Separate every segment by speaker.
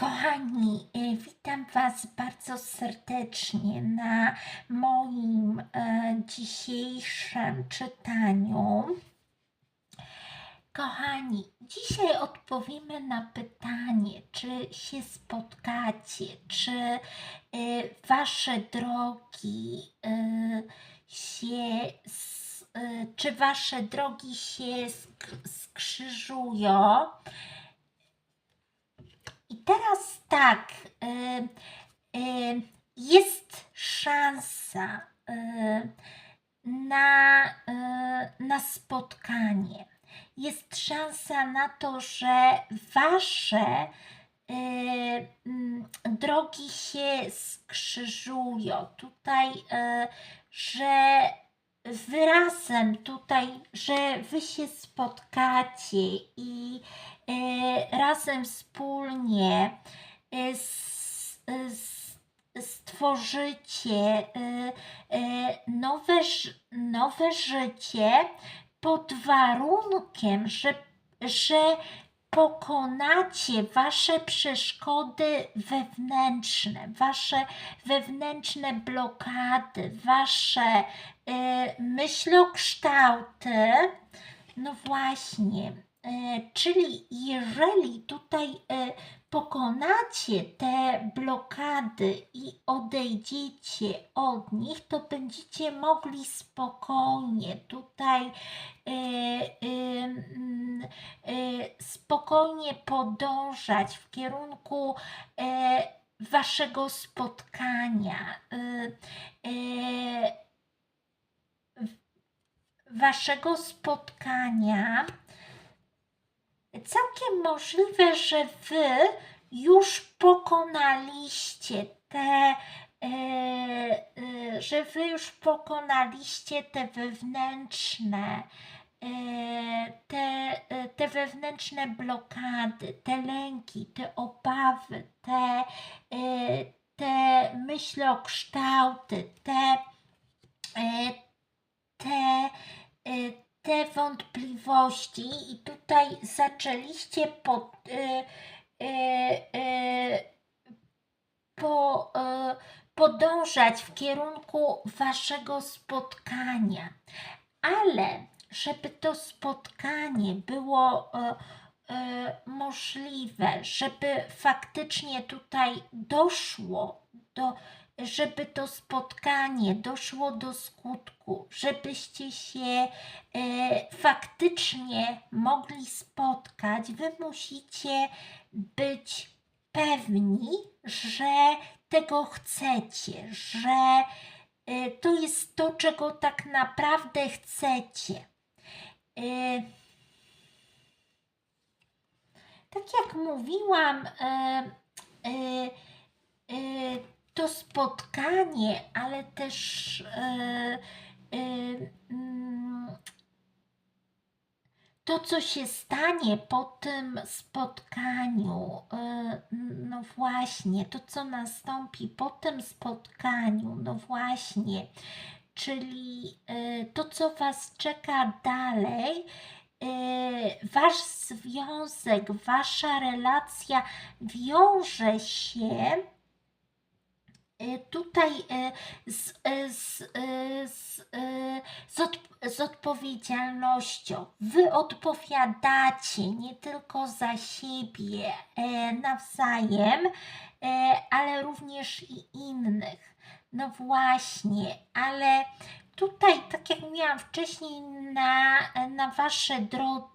Speaker 1: Kochani, y, witam Was bardzo serdecznie na moim e, dzisiejszym czytaniu. Kochani, dzisiaj odpowiemy na pytanie, czy się spotkacie, czy y, Wasze drogi y, się, czy Wasze drogi się sk- skrzyżują. I teraz tak, y, y, jest szansa y, na, y, na spotkanie. Jest szansa na to, że wasze y, mm, drogi się skrzyżują. Tutaj, y, że wyrazem tutaj, że wy się spotkacie i razem wspólnie y, stworzycie y, y, nowe, nowe życie pod warunkiem, że, że pokonacie wasze przeszkody wewnętrzne, wasze wewnętrzne blokady, wasze y, myślokształty. No właśnie, y, czyli jeżeli tutaj y, pokonacie te blokady i odejdziecie od nich, to będziecie mogli spokojnie tutaj y, mm, spokojnie podążać w kierunku waszego spotkania. waszego spotkania. Całkiem możliwe, że wy już pokonaliście te, e, e, że wy już pokonaliście te wewnętrzne, e, te, te wewnętrzne blokady, te lęki, te obawy, te, te myślokształty, te, e, te, y, te wątpliwości i tutaj zaczęliście po, y, y, y, po, podążać w kierunku waszego spotkania. Ale żeby to spotkanie było możliwe, żeby faktycznie tutaj doszło do żeby to spotkanie doszło do skutku, żebyście się e, faktycznie mogli spotkać, wy musicie być pewni, że tego chcecie, że e, to jest to, czego tak naprawdę chcecie. E, tak jak mówiłam, e, e, e, to spotkanie, ale też e, e, mm, to, co się stanie po tym spotkaniu, e, no właśnie, to, co nastąpi po tym spotkaniu, no właśnie, czyli to, co Was czeka dalej, Wasz związek, Wasza relacja wiąże się tutaj y, z, y, z, z, z, od, z odpowiedzialnością. Wy odpowiadacie nie tylko za siebie e, nawzajem, e, ale również i innych. No właśnie, ale tutaj, tak jak mówiłam wcześniej, na, na wasze dro,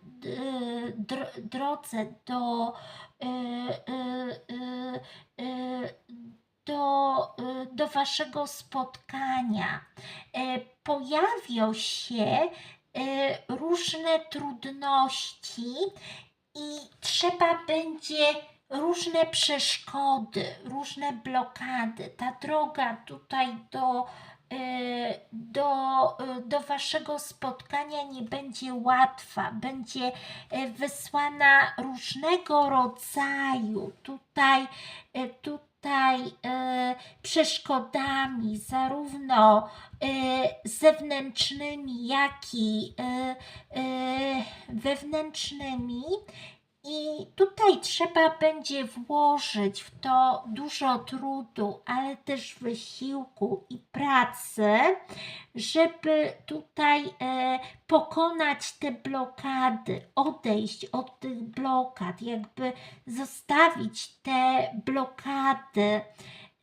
Speaker 1: dro, drodze do do, y, do waszego spotkania e, pojawią się e, różne trudności i trzeba będzie różne przeszkody, różne blokady. Ta droga tutaj do, do, do waszego spotkania nie będzie łatwa, będzie wysłana różnego rodzaju tutaj, e, tutaj e, przeszkodami, zarówno e, zewnętrznymi, jak i e, e, wewnętrznymi. I tutaj trzeba będzie włożyć w to dużo trudu, ale też wysiłku i pracy, żeby tutaj e, pokonać te blokady, odejść od tych blokad, jakby zostawić te blokady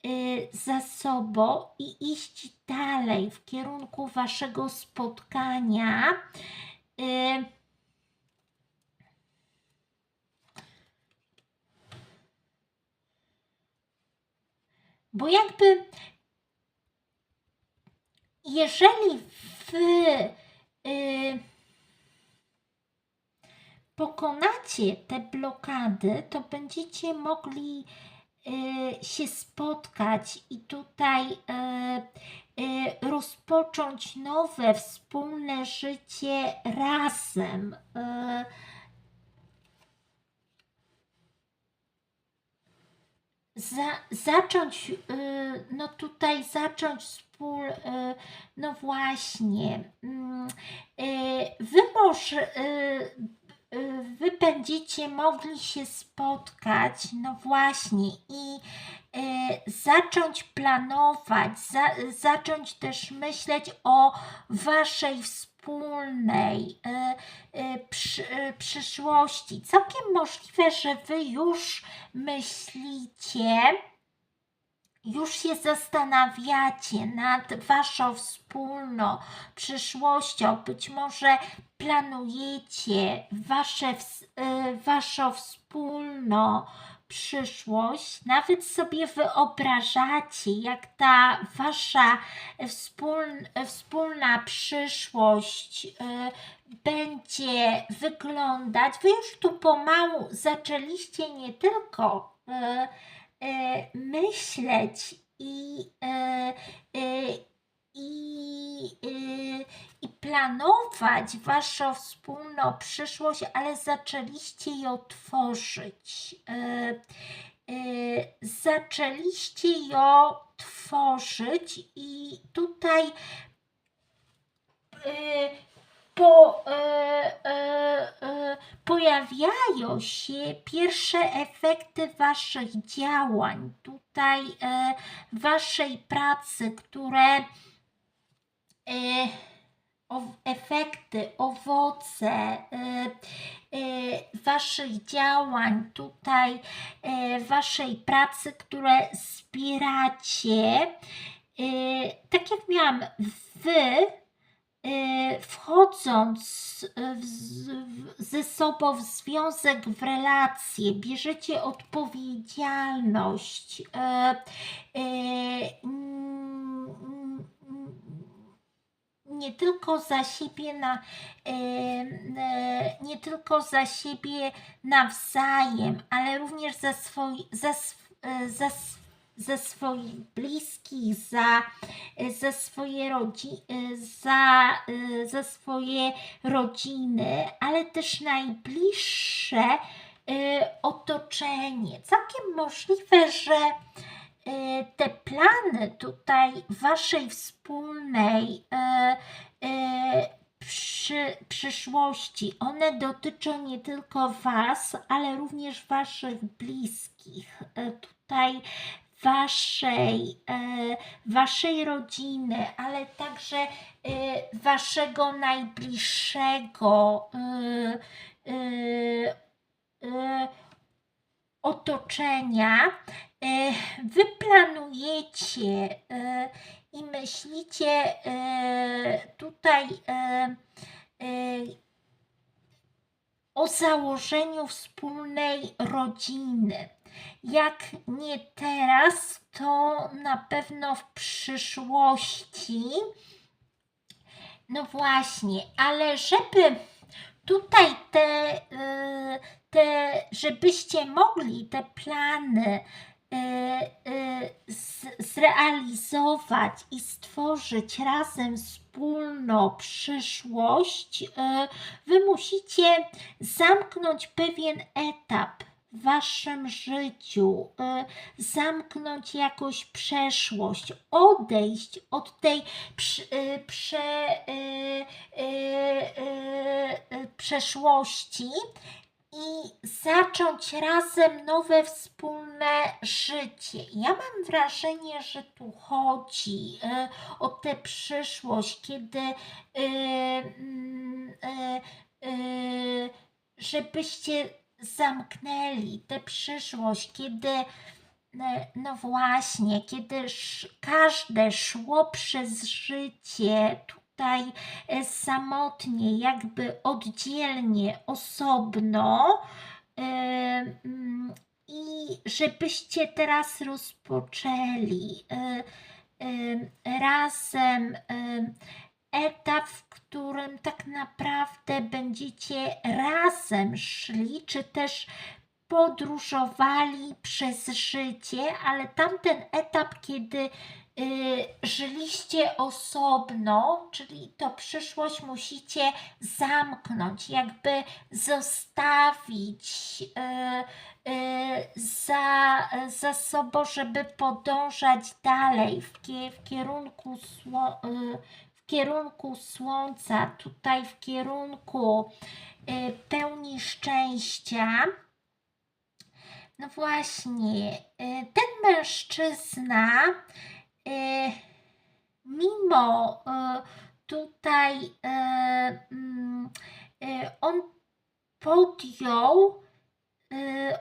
Speaker 1: y, za sobą i iść dalej w kierunku waszego spotkania. Bo jakby jeżeli wy y, pokonacie te blokady, to będziecie mogli y, się spotkać i tutaj y, y, rozpocząć nowe wspólne życie razem. Y, za, zacząć, y, no tutaj zacząć wspól, y, no właśnie, mm, y, wy może, wy będziecie mogli się spotkać, no właśnie, i zacząć planować, za, zacząć też myśleć o waszej wspólnej y, y, przy, y, przyszłości. Całkiem możliwe, że wy już myślicie, już się zastanawiacie nad waszą wspólną przyszłością, być może planujecie wasze, waszą wspólną przyszłość, nawet sobie wyobrażacie, jak ta wasza wspól, wspólna przyszłość y, będzie wyglądać. Wy już tu pomału zaczęliście nie tylko y, y, myśleć i, i planować waszą wspólną przyszłość, ale zaczęliście ją tworzyć. Y, y, zaczęliście ją tworzyć i tutaj y, po, pojawiają się pierwsze efekty Waszych działań, tutaj Waszej pracy, które efekty, owoce y, y, Waszych działań, tutaj y, Waszej pracy, które zbieracie. Y, tak jak miałam, Wy wchodząc w, w, ze sobą w związek, w relacje, bierzecie odpowiedzialność. mm, mm, nie tylko za siebie na, e, e, nie tylko za siebie nawzajem, ale również za, swoi, za, e, za, za swoich bliskich, za, za swoje rodziny, za, za swoje rodziny, ale też najbliższe otoczenie. Całkiem możliwe, że te plany tutaj waszej wspólnej e, e, przy, przyszłości, one dotyczą nie tylko was, ale również waszych bliskich. E, tutaj waszej, e, waszej rodziny, ale także e, waszego najbliższego e, e, e, otoczenia. E, Wy planujecie e, i myślicie e, tutaj o założeniu wspólnej rodziny. Jak nie teraz, to na pewno w przyszłości. No właśnie, ale żeby tutaj te, y, te żebyście mogli te plany y, y, zrealizować i stworzyć razem wspólną przyszłość, wy musicie zamknąć pewien etap w waszym życiu, y, zamknąć jakąś przeszłość, odejść od tej y, y, przeszłości i zacząć razem nowe wspólne życie. Ja mam wrażenie, że tu chodzi o tę przyszłość, kiedy mm, żebyście zamknęli tę przyszłość, kiedy e, no właśnie, kiedy każde szło przez życie tutaj e, samotnie, jakby oddzielnie, osobno, e, mm, i żebyście teraz rozpoczęli razem etap, w którym tak naprawdę będziecie razem szli, czy też podróżowali przez życie, ale tamten etap, kiedy y, żyliście osobno, czyli to przyszłość musicie zamknąć, jakby zostawić y, y, za, za sobą, żeby podążać dalej w, w kierunku kierunku słońca, tutaj w kierunku y, pełni szczęścia. No właśnie, y, ten mężczyzna, y, mimo tutaj, mm, on podjął,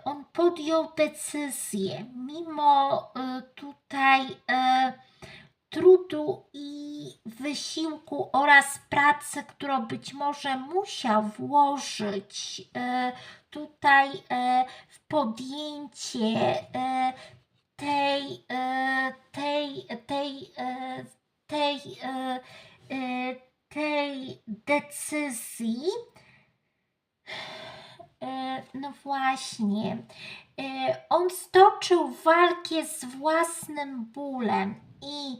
Speaker 1: on podjął decyzję, mimo tutaj trudu i wysiłku oraz pracy, którą być może musiał włożyć e, tutaj e, w podjęcie e, tej, e, tej, tej, e, tej, e, e, tej decyzji. E, No właśnie, E, on stoczył walkę z własnym bólem i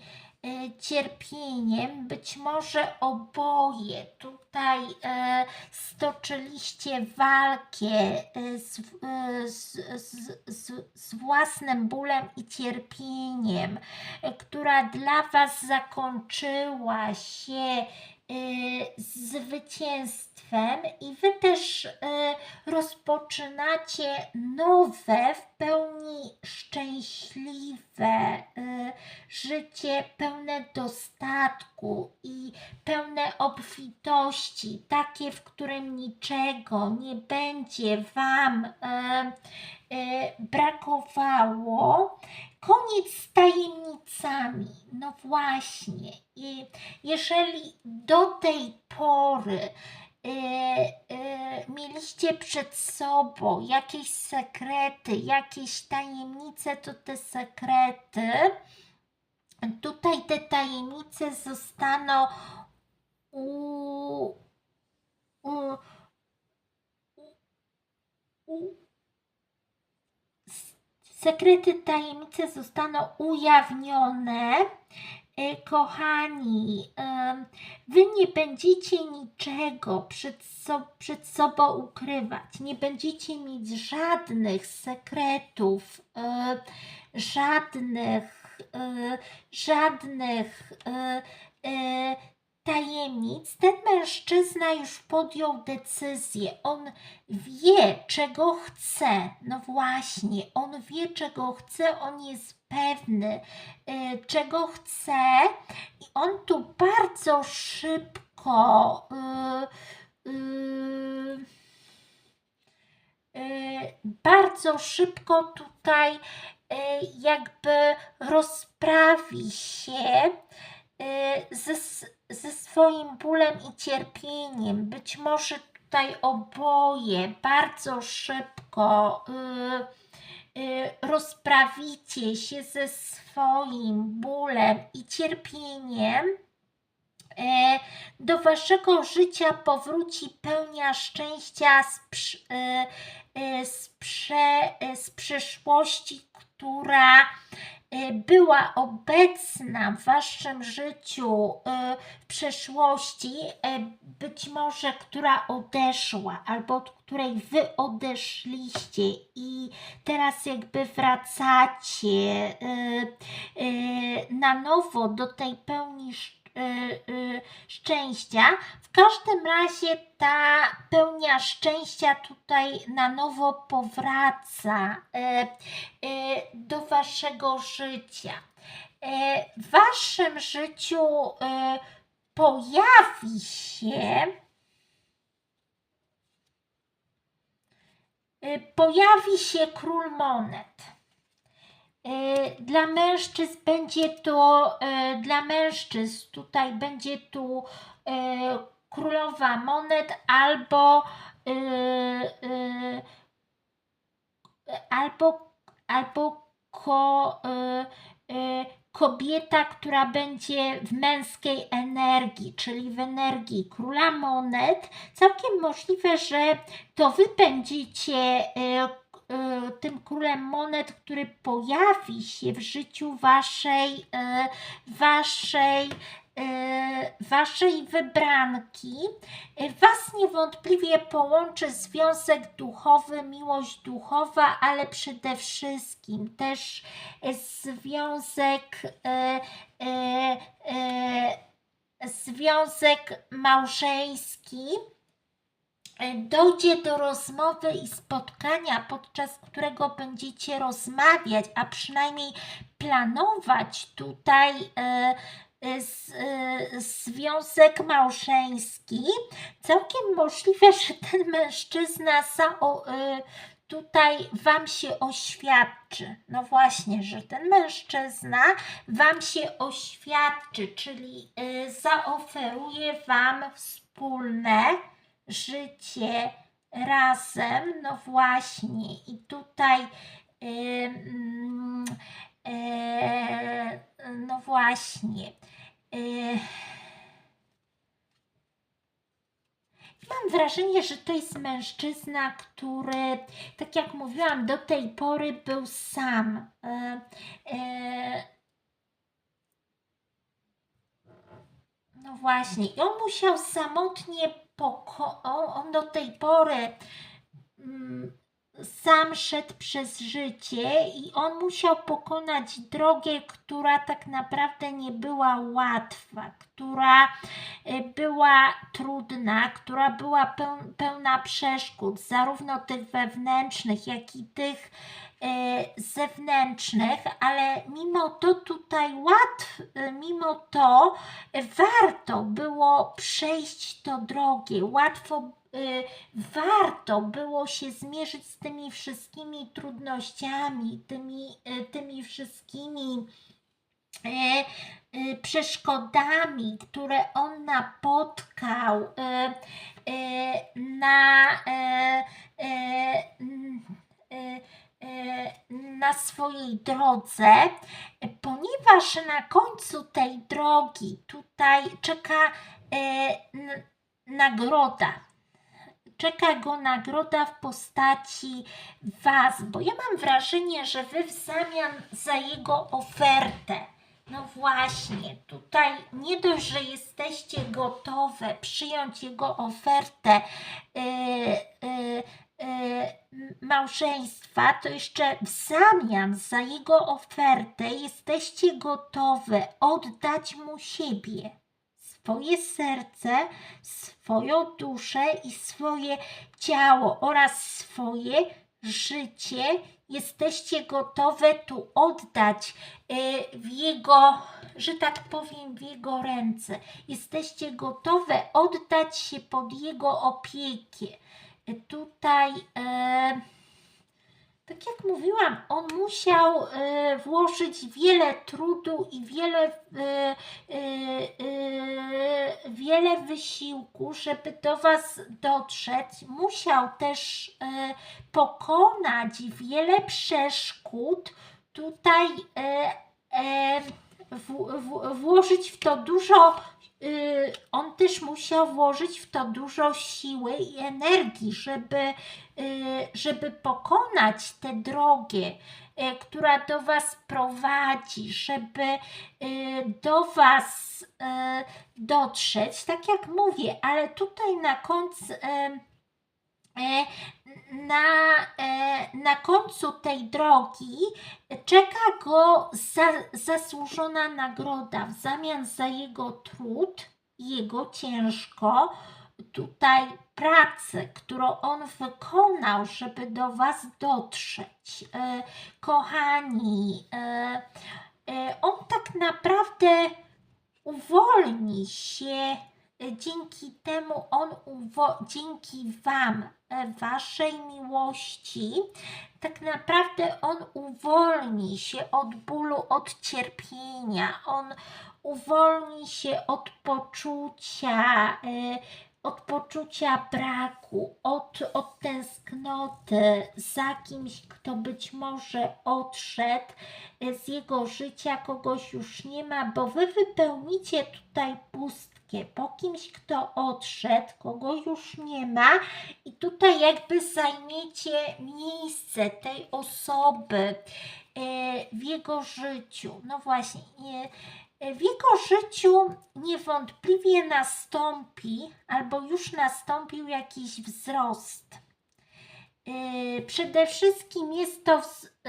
Speaker 1: e, cierpieniem. Być może oboje tutaj e, stoczyliście walkę z, z, z, z, własnym bólem i cierpieniem, która dla Was zakończyła się y, i wy też y, rozpoczynacie nowe, w pełni szczęśliwe y, życie pełne dostatku i pełne obfitości, takie, w którym niczego nie będzie wam y, brakowało. Koniec z tajemnicami. No właśnie. Jeżeli do tej pory mieliście przed sobą jakieś sekrety, jakieś tajemnice, to te sekrety, tutaj te tajemnice zostaną u, u, u, sekrety, tajemnice zostaną ujawnione. E, Kochani, wy nie będziecie niczego przed, so, przed sobą ukrywać, nie będziecie mieć żadnych sekretów, żadnych, żadnych tajemnic. Ten mężczyzna już podjął decyzję. On wie, czego chce. No właśnie, on wie, czego chce, on jest pewny, y, czego chce, i on tu bardzo szybko. y, y, bardzo szybko tutaj jakby rozprawi się ze, s- ze swoim bólem i cierpieniem. Być może tutaj oboje bardzo szybko y, y, rozprawicie się ze swoim bólem i cierpieniem. E, Do waszego życia powróci pełnia szczęścia z, e, e, z, z przeszłości, która była obecna w waszym życiu e, w przeszłości, e, być może która odeszła, albo od której wy odeszliście i teraz jakby wracacie na nowo do tej pełni szcz- y, szczęścia. W każdym razie ta pełnia szczęścia tutaj na nowo powraca e, do waszego życia. W waszym życiu pojawi się pojawi się król monet. E, Dla mężczyzn będzie to, e, dla mężczyzn tutaj będzie tu e, królowa monet albo albo, albo ko, kobieta, która będzie w męskiej energii, czyli w energii króla monet. Całkiem możliwe, że to wy będziecie tym królem monet, który pojawi się w życiu waszej, e, waszej, e, waszej wybranki. E, Was niewątpliwie połączy związek duchowy, miłość duchowa, ale przede wszystkim też e, związek, e, e, e, związek małżeński e, dojdzie do rozmowy i spotkania, podczas którego będziecie rozmawiać, a przynajmniej planować tutaj e, e, e, związek małżeński. Całkiem możliwe, że ten mężczyzna tutaj Wam się oświadczy. No właśnie, że ten mężczyzna Wam się oświadczy, czyli zaoferuje Wam wspólne życie razem, no właśnie, i tutaj ym, e, no właśnie. e, Mam wrażenie, że to jest mężczyzna, który, tak jak mówiłam, do tej pory był sam. E, e, No właśnie, i on musiał samotnie poko- on, do tej pory mm, sam szedł przez życie i on musiał pokonać drogę, która tak naprawdę nie była łatwa, która e, była trudna, która była peł- pełna przeszkód, zarówno tych wewnętrznych, jak i tych e, zewnętrznych, ale mimo to tutaj łatw, e, mimo to warto było przejść to drogie, łatwo y, warto było się zmierzyć z tymi wszystkimi trudnościami, tymi, y, tymi wszystkimi y, przeszkodami, które on napotkał y, y, na, na swojej drodze, ponieważ na końcu tej drogi tutaj czeka nagroda. Czeka go nagroda w postaci Was, bo ja mam wrażenie, że Wy w zamian za jego ofertę, no właśnie, tutaj nie dość, że jesteście gotowe przyjąć jego ofertę yy, yy, yy, małżeństwa, to jeszcze w zamian za jego ofertę jesteście gotowe oddać mu siebie swoje serce, swoją duszę i swoje ciało oraz swoje życie jesteście gotowe tu oddać y, w jego, że tak powiem, w jego ręce. Jesteście gotowe oddać się pod jego opiekę. Y, Tutaj. E, tak jak mówiłam, on musiał e, włożyć wiele trudu i wiele, e, e, e, wiele wysiłku, żeby do Was dotrzeć. Musiał też e, pokonać wiele przeszkód. Tutaj e, e, w, w, włożyć w to dużo. y, On też musiał włożyć w to dużo siły i energii, żeby y, żeby pokonać tę drogę, y, która do Was prowadzi, żeby y, do Was y, dotrzeć, tak jak mówię, ale tutaj na końcu. y, na, na końcu tej drogi czeka go za, zasłużona nagroda w zamian za jego trud, jego ciężko tutaj pracę, którą on wykonał, żeby do Was dotrzeć. E, kochani, e, e, on tak naprawdę uwolni się dzięki temu on dzięki wam waszej miłości tak naprawdę on uwolni się od bólu od cierpienia on uwolni się od poczucia od poczucia braku, od, od tęsknoty za kimś, kto być może odszedł z jego życia, kogoś już nie ma, bo wy wypełnicie tutaj pustkę po kimś, kto odszedł, kogo już nie ma, i tutaj jakby zajmiecie miejsce tej osoby e, w jego życiu. No właśnie. W jego życiu niewątpliwie nastąpi, albo już nastąpił jakiś wzrost. Yy, Przede wszystkim jest to,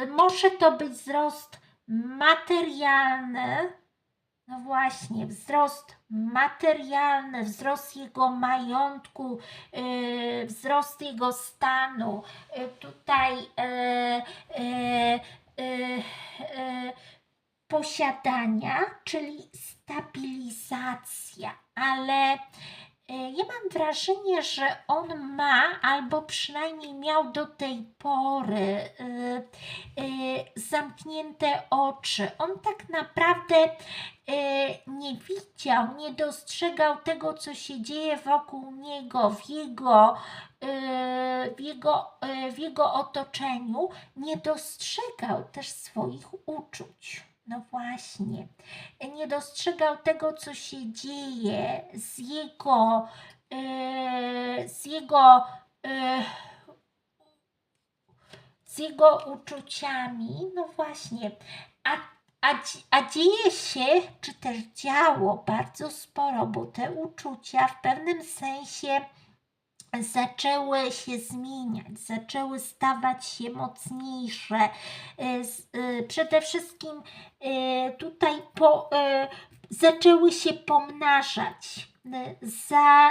Speaker 1: może to być wzrost materialny, no właśnie, wzrost materialny, wzrost jego majątku, yy, wzrost jego stanu. Yy, tutaj yy, yy, yy, posiadania, czyli stabilizacja, ale e, ja mam wrażenie, że on ma, albo przynajmniej miał do tej pory e, e, zamknięte oczy. On tak naprawdę nie widział, nie dostrzegał tego, co się dzieje wokół niego, w jego, w jego, w jego otoczeniu, nie dostrzegał też swoich uczuć. No właśnie, nie dostrzegał tego, co się dzieje z jego, e, z jego, e, z jego uczuciami. No właśnie, a, a, a dzieje się, czy też działo bardzo sporo, bo te uczucia w pewnym sensie zaczęły się zmieniać, zaczęły stawać się mocniejsze. Z- e, Przede wszystkim e, tutaj po, zaczęły się pomnażać, za,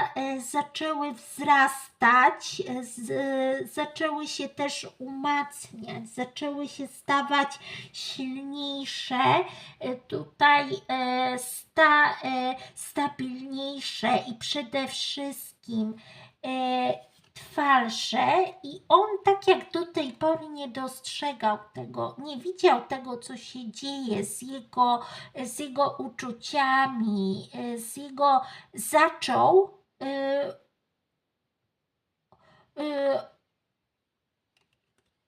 Speaker 1: zaczęły wzrastać, z, zaczęły się też umacniać, zaczęły się stawać silniejsze, tutaj sta, stabilniejsze i przede wszystkim trwalsze i on tak jak do tej pory nie dostrzegał tego, nie widział tego, co się dzieje z jego, z jego uczuciami, e, z jego zaczął e, e,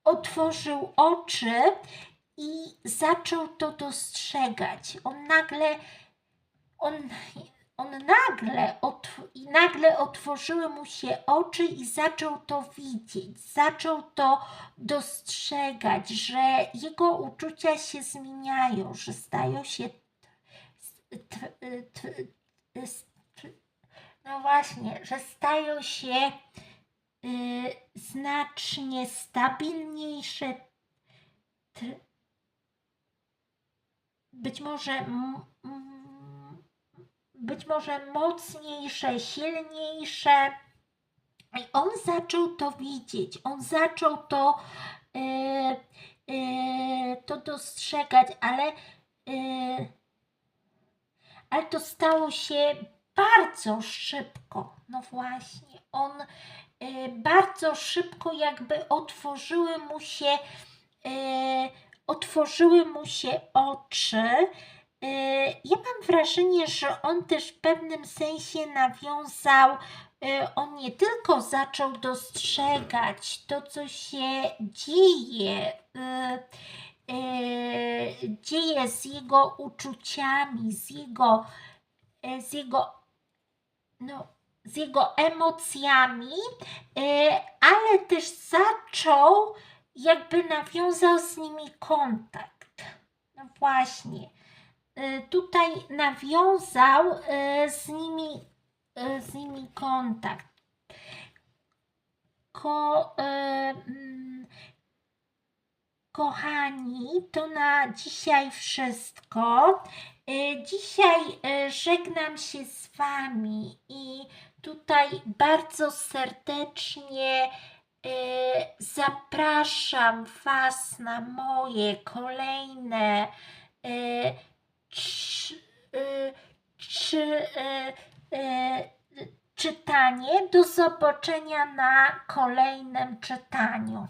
Speaker 1: otworzył oczy i zaczął to dostrzegać. On nagle on, on nagle, i nagle otworzyły mu się oczy i zaczął to widzieć, zaczął to dostrzegać, że jego uczucia się zmieniają, że stają się. No właśnie, że stają się y, znacznie stabilniejsze, być może być może mocniejsze, silniejsze. I on zaczął to widzieć, on zaczął to, e, e, to dostrzegać, ale, e, ale to stało się bardzo szybko. No właśnie, on e, bardzo szybko jakby otworzyły mu się, e, otworzyły mu się oczy. E, Ja mam wrażenie, że on też w pewnym sensie nawiązał, e, on nie tylko zaczął dostrzegać to, co się dzieje, e, dzieje z jego uczuciami, z jego, z jego, no, z jego emocjami, ale też zaczął, jakby nawiązał z nimi kontakt. No właśnie tutaj nawiązał y, z nimi, y, z nimi kontakt. ko, mm, kochani, to na dzisiaj wszystko. Dzisiaj żegnam się z Wami i tutaj bardzo serdecznie zapraszam Was na moje kolejne czy, e, e, czytanie. Do zobaczenia na kolejnym czytaniu.